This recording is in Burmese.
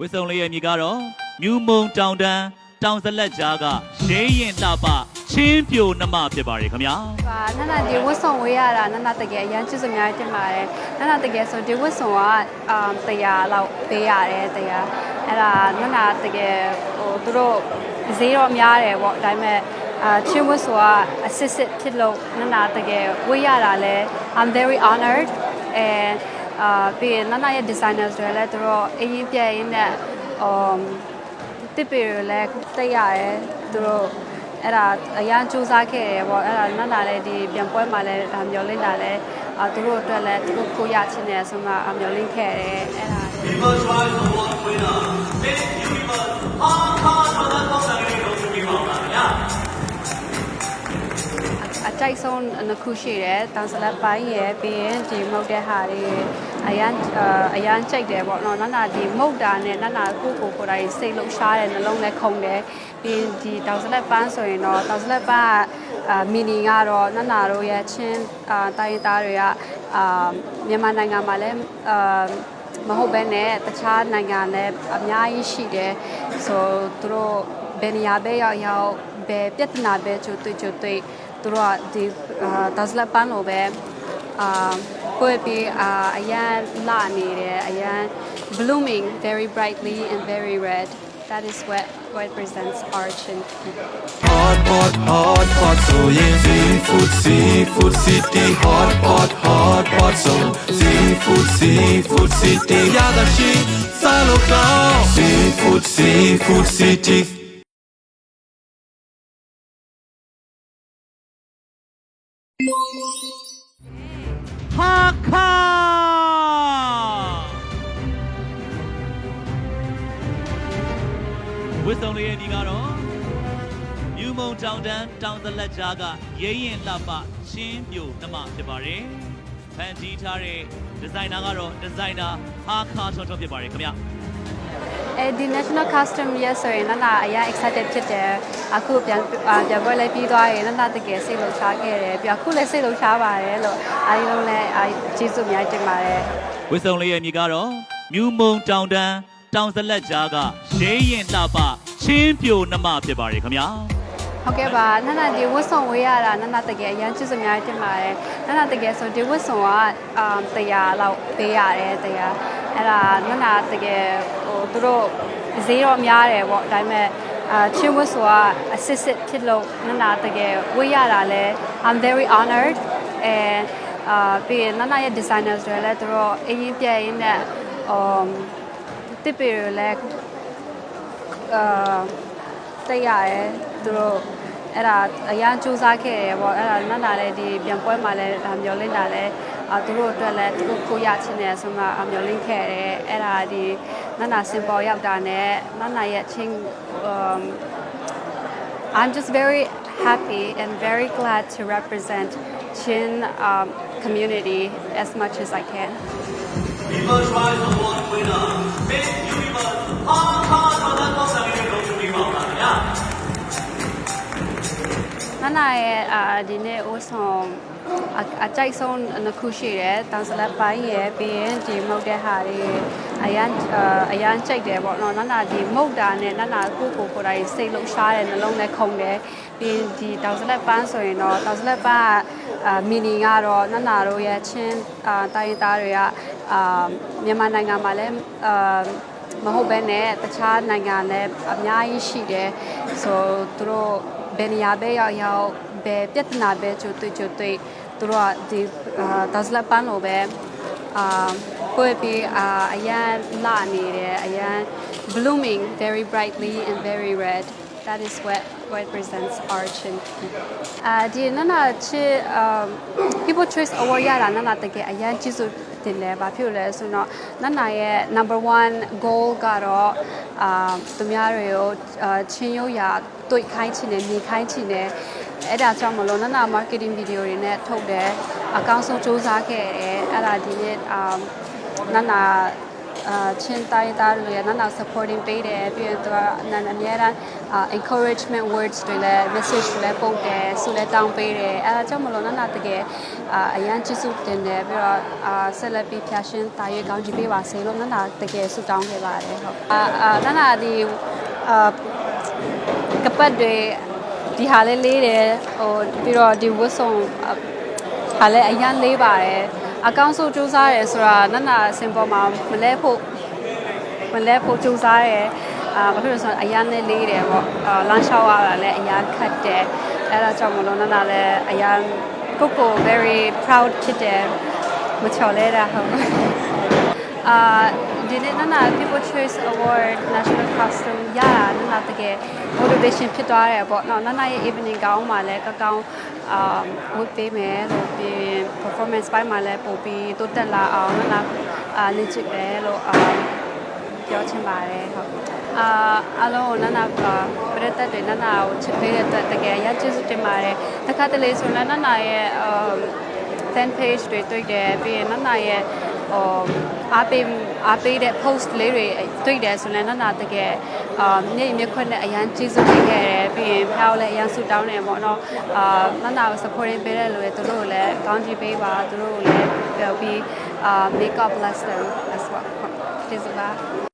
ဝစ်စုံလေးရဲ့မြေကတော့မြူမုံတောင်တန်းတောင်စလက်ကြားကရဲရင်လှပချင်းပြိုနှမဖြစ်ပါရဲ့ခင်ဗျာပါနန္ဒဒီဝတ်ဆောင်ဝေးရတာနန္ဒတကယ်အရန်ချစ်စအများကြီးတင်ပါတယ်နန္ဒတကယ်ဆိုဒီဝတ်ဆောင်ကအာတရားလောက်ပေးရတယ်တရားအဲ့ဒါနန္ဒတကယ်ဟိုသူတို့ဈေးတော့များတယ်ပေါ့ဒါပေမဲ့အာချင်းဝတ်ဆောင်ကအစစ်စစ်ဖြစ်လို့နန္ဒတကယ်ဝေးရတာလဲ I'm very honored and အာပြီးရင်နန္ဒရဲ့ designers တွေလည်းသူတို့အရင်ပြည့်ရင်းနဲ့ um တစ်ပေတွေလည်းတိတ်ရတယ်သူတို့အဲ့ဒါအရန်စူးစမ်းခဲ့တယ်ပေါ့အဲ့ဒါနန္ဒလည်းဒီပြန်ပွဲမှာလည်းမျောလင့်တာလည်းအာသူတို့အတွက်လည်းသူတို့ကိုရချင်းတယ်ဆိုမှမျောလင့်ခဲ့တယ်အဲ့ဒါ Universe Rise Award winner Miss Universe ဟာခါထောက်တော့ဆောင်ရည်လို့ပြောပါပါဗျာအကြိုက်ဆုံးနှစ်ခုရှိတယ်တန်ဆလက်ပိုင်းရယ်ပြီးရင်ဒီမုတ်တဲ့ဟာတွေ အရန်အာအရန်ကြိုက်တယ်ပေါ့နော်နန္ဒဒီမုတ်တာနဲ့နန္ဒကိုကိုကိုယ်တိုင်စိတ်လှုပ်ရှားတယ်နှလုံးလည်းခုန်တယ်ပြီးရင်ဒီတောင်ဆလက်ပန်းဆိုရင်တော့တောင်ဆလက်ပန်းကအာမီနီကတော့နန္ဒတို့ရဲ့ချင်းအာတိုင်းရင်းသားတွေကအာမြန်မာနိုင်ငံမှာလည်းအာမဟုတ်ဘဲနဲ့တခြားနိုင်ငံလည်းအများကြီးရှိတယ်ဆိုသူတို့ဘယ်နေရာပဲရောက်ရောက်ဘယ်ပြဿနာပဲကြိုတွေ့ကြိုတွေ့သူတို့ကဒီအာဒါစလက်ပန်းလိုပဲ အာကိုယ်ပြီးအာအရန်လာနေတယ်အရန် blooming very brightly and very red that is what what represents arch and Hot pot hot pot ဆိုရင် seafood seafood city hot pot hot pot ဆို seafood seafood city ရတာရှိစားလို့ကောင်း seafood seafood city ဝစ်စုံလေးရဲ့ဒီကတော့မြူမုံတောင်တန်းတောင်စလက်ကြားကရဲရင်လှပချင်းပြိုနှမဖြစ်ပါတယ်ဖန်တီးထားတဲ့ဒီဇိုင်နာကတော့ဒီဇိုင်နာဟာခါထွန်းထွန်းဖြစ်ပါတယ်ခင်ဗျာအဲဒီ national custom ရဆိုရင်နန္ဒအရင် excited ဖြစ်တယ်အခုပြန်အာပြန်ပွဲလည်းပြီးသွားရင်နန္ဒတကယ်စိတ်လှုပ်ရှားခဲ့တယ်ပြီးအခုလည်းစိတ်လှုပ်ရှားပါတယ်လို့အားလုံးလည်းအာကျေးဇူးအများကြီးတင်ပါတယ်ဝစ်စုံလေးရဲ့မြေကတော့မြူမုံတောင်တန်း တောင်စလက်ကြားကရဲရင်လှပချင်းပြိုနှမဖြစ်ပါတယ်ခင်ဗျာဟုတ်ကဲ့ပါနန္ဒဒီဝတ်ဆောင်ဝေးရတာနန္ဒတကယ်အရန်ချစ်စအများကြီးတင်ပါတယ်နန္ဒတကယ်ဆိုဒီဝတ်ဆောင်ကအာတရားလောက်ပေးရတယ်တရားအဲ့ဒါနန္ဒတကယ်ဟိုသူတို့ဈေးတော့များတယ်ပေါ့ဒါပေမဲ့အာချင်းဝတ်ဆောင်ကအစစ်စစ်ဖြစ်လို့နန္ဒတကယ်ဝေးရတာလဲ I'm very honored and အာပြီးရင်နန္ဒရဲ့ designers တွေလည်းသူတို့အရင်ပြည့်ရင်းနဲ့ um တစ်ပေတွေလည်းအာတက်ရတယ်သူတို့အဲ့ဒါအရန်စူးစမ်းခဲ့တယ်ပေါ့အဲ့ဒါနန္ဒလည်းဒီပြန်ပွဲမှာလည်းဒါမျောလင့်တာလည်းအာသူတို့အတွက်လည်းသူတို့ကိုရချင်းတယ်ဆိုမှအမျောလင့်ခဲ့တယ်အဲ့ဒါဒီနန္ဒစင်ပေါ်ရောက်တာနဲ့နန္ဒရဲ့ချင်း um I'm just very happy and very glad to represent Chin um, community as much as I can. Universe Rise Award winner Miss Universe ဟာခါထောက်တော့ဆောင်ရည်လို့ပြောပါပါဗျာနန္ဒရဲ့အာဒီနေ့အိုးဆောင်အအကြိုက်ဆုံးနှစ်ခုရှိတယ်တန်ဆလက်ပိုင်းရယ်ပြီးရင်ဒီမုတ်တဲ့ဟာတွေ အရန်အာအရန်ကြိုက်တယ်ပေါ့နော်နန္ဒဒီမုတ်တာနဲ့နန္ဒကိုကိုကိုယ်တိုင်စိတ်လှုပ်ရှားတယ်နှလုံးလည်းခုန်တယ်ပြီးရင်ဒီတောင်ဆလက်ပန်းဆိုရင်တော့တောင်ဆလက်ပန်းကအာမီနီကတော့နန္ဒတို့ရဲ့ချင်းအာတိုင်းရင်းသားတွေကအာမြန်မာနိုင်ငံမှာလည်းအာမဟုတ်ဘဲနဲ့တခြားနိုင်ငံလည်းအများကြီးရှိတယ်ဆိုသူတို့ဘယ်နေရာပဲရောက်ရောက်ဘယ်ပြဿနာပဲကြိုတွေ့ကြိုတွေ့သူတို့ကဒီအာဒါစလက်ပန်းလိုပဲအာ ကိုယ်ပြီးအာအရန်လာနေတယ်အရန် blooming very brightly and very red that is what what represents arch and အာဒီနနာချစ် um people choice award ရတာနနာတကယ်အရန်ကျေးဇူးတင်တယ်ဘာဖြစ်လို့လဲဆိုတော့နနာရဲ့ number 1 goal ကတော့အာသူများတွေကိုအာချင်းရိုးရာတွေ့ခိုင်းချင်တယ်မြင်ခိုင်းချင်တယ်အဲ့ဒါကြောင့်မလို့နနာ marketing video တွေနဲ့ထုတ်တယ်အကောင်းဆုံးစူးစမ်းခဲ့တယ်အဲ့ဒါဒီနေ့အာ နနာအာချင်းတိုင်းသားတွေလည်းနနာ supporting ပေးတယ်ပြီးရင်သူကနနာအများအားအာ encouragement words တွေလည်း message တွေလည်းပို့တယ်ဆုလည်းတောင်းပေးတယ်အဲဒါကြောင့်မလို့နနာတကယ်အာအရန်ချစ်စုတင်တယ်ပြီးတော့အာဆက်လက်ပြီးဖျာရှင်တာရွေးကောင်းကြည့်ပေးပါစေလို့နန္ဒာတကယ်ဆုတောင်းခဲ့ပါတယ်ဟုတ်အာအာနန္ဒာဒီအာကပတ်တွေဒီဟာလေးလေးတယ်ဟိုပြီးတော့ဒီဝတ်စုံအာဟာလည်းအရန်လေးပါတယ် အကောင့်စုစူးစားတယ်ဆိုတာနန္ဒာစင်ပေါ်မှာမလဲဖို့မလဲဖို့စူးစားတယ်အာဘာဖြစ်လို့လဲဆိုတော့အရန်လေးလေးတယ်ပေါ့အာလမ်းလျှောက်ရတာလည်းအရန်ခက်တယ်အဲ့ဒါကြောင့်မလို့နန္ဒာလည်းအရန်ကိုကို very proud ဖြစ်တယ်မချော်လဲတာဟုတ်အာဒီနေ့နန္ဒာ People Choice Award National Costume ရတာနန္ဒာတကယ် motivation ဖြစ်သွားတယ်ပေါ့နော်နန္ဒာရဲ့ evening ကောင်းမှလည်းကကောင်း အာဝတ်ပေးမယ်လို့ပြီး performance ပိုင်းမှာလည်းပို့ပြီးတိုးတက်လာအောင်နန္ဒာအာ legit ပဲလို့အာပြောချင်ပါတယ်ဟုတ်အာအလုံးကိုနန္နာပါပြည့်တက်တွေနန္နာကိုချစ်ပေးတဲ့အတွက်တကယ်ရကျေးဇူးတင်ပါတယ်တခါတလေဆိုရင်နန္နာရဲ့အ fan page တွေတွေ့တယ်ပြီးရင်နန္နာရဲ့ဟိုအားပေးအားပေးတဲ့ post လေးတွေတွေ့တယ်ဆိုရင်နန္နာတကယ် အာမြေမြခွက်နဲ့အရန်ကျေးဇူးတင်ခဲ့တယ်ပြီးရင်ဖျောက်လည်းအရန်ဆူတောင်းတယ်ပေါ့နော်အာနန္နာကို supporting ပေးတဲ့လူတွေသူတို့ကိုလည်းကောင်းချီးပေးပါသူတို့ကိုလည်းပြောပြီးအာ make up bless them as well ဟုတ်ကျေးဇူးပါ